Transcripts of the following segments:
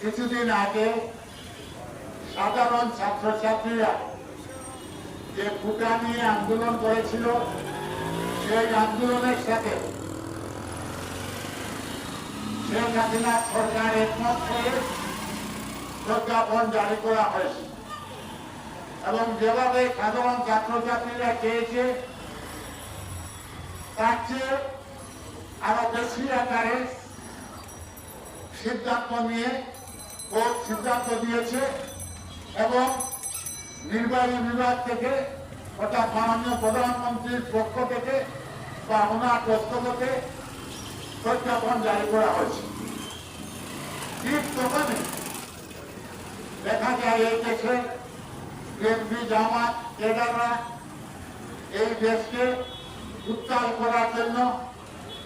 কিছুদিন আগে সাধারণ ছাত্রছাত্রীরা যে ফুটা নিয়ে আন্দোলন করেছিল, সেই আন্দোলনের সাথে শেখ হাসিনা সরকার একমত প্রজ্ঞাপন জারি করা হয়েছে। এবং যেভাবে সাধারণ ছাত্রছাত্রীরা চেয়েছে তার চেয়ে আরও বেশি আকারে সিদ্ধান্ত নিয়ে কোর্ট সিদ্ধান্ত দিয়েছে এবং নির্বাহী বিভাগ থেকে অর্থাৎ মাননীয় প্রধানমন্ত্রীর পক্ষ থেকে বা ওনার দস্তখতে প্রজ্ঞাপন জারি করা হয়েছে। ঠিক তখনই দেখা যায় এই দেশে বিএনপি জামাত কেডাররা এই দেশকে উত্তাল করার জন্য,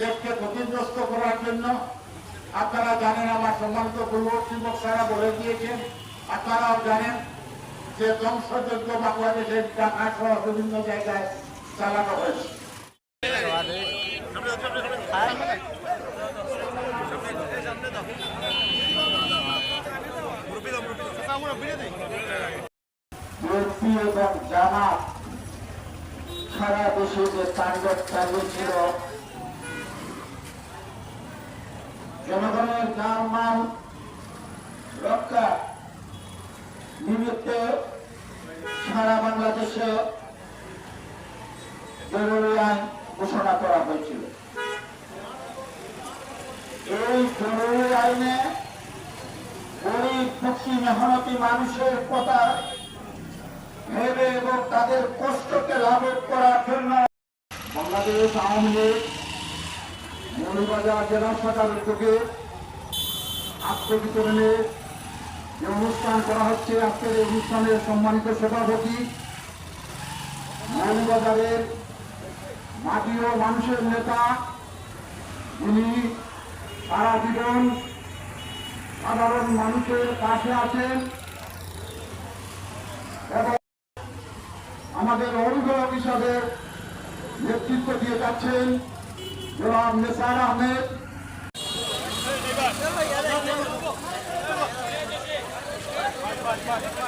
দেশকে ক্ষতিগ্রস্ত করার জন্য আপনারা জানেন আমার সম্মানিত পূর্ববর্তী বক্তারা বলে দিয়েছেন, আপনারাও জানেন যে ধ্বংসযোগ্য বাংলাদেশের ঢাকা সহ বিভিন্ন জায়গায় চালানো হয়েছে। বিএনপি এবং জামাত সারা দেশে যে তাণ্ডব চালিয়েছিল জনগণের যান মাল রক্ষা নিমিত্তে সারা বাংলাদেশে জরুরি আইন ঘোষণা করা হয়েছিল। এই জরুরি আইনে গরিব, দুঃখী, মেহনতি মানুষের কথা ভেবে এবং তাদের কষ্টকে লাভব করার জন্য বাংলাদেশ আওয়ামী লীগ মৌলবাজার জেলা শাখার উদ্যোগে আত্মবিতরণের যে অনুষ্ঠান করা হচ্ছে, আজকের এই অনুষ্ঠানের সম্মানিত সভাপতি মৌলবাজারের মাটি ও মানুষের নেতা যিনি সারা জীবন সাধারণ মানুষের পাশে আছেন এবং আমাদের অভিভাবক হিসাবে নেতৃত্ব দিয়ে যাচ্ছেন গোলাম Nesar Ahmed bye, bye, bye, bye.